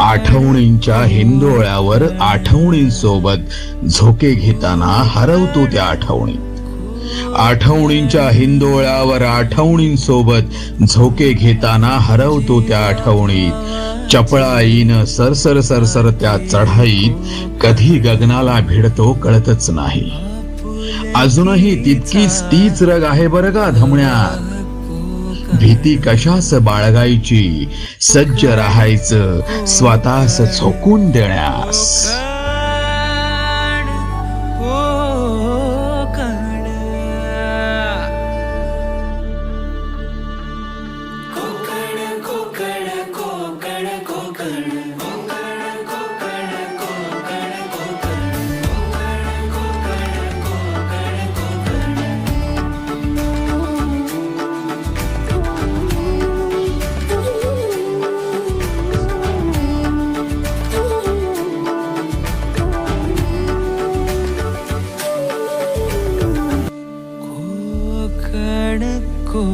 आठवणींच्या हिंदोळ्यावर आठवणींसोबत झोके घेताना हरवतो त्या आठवणी. आठवणींच्या हिंदोळ्यावर आठवणींसोबत झोके घेताना हरवतो त्या आठवणीत चपळाईन सरसर सरसर त्या चढाईत कधी गगनाला भिडतो कळतच नाही. अजूनही तितकीच तीच रग आहे बरं का धमण्यात? भीती कशास बाळगायची? सज्ज राहायचं स्वतःस झोकून देण्यास. கணக்கோ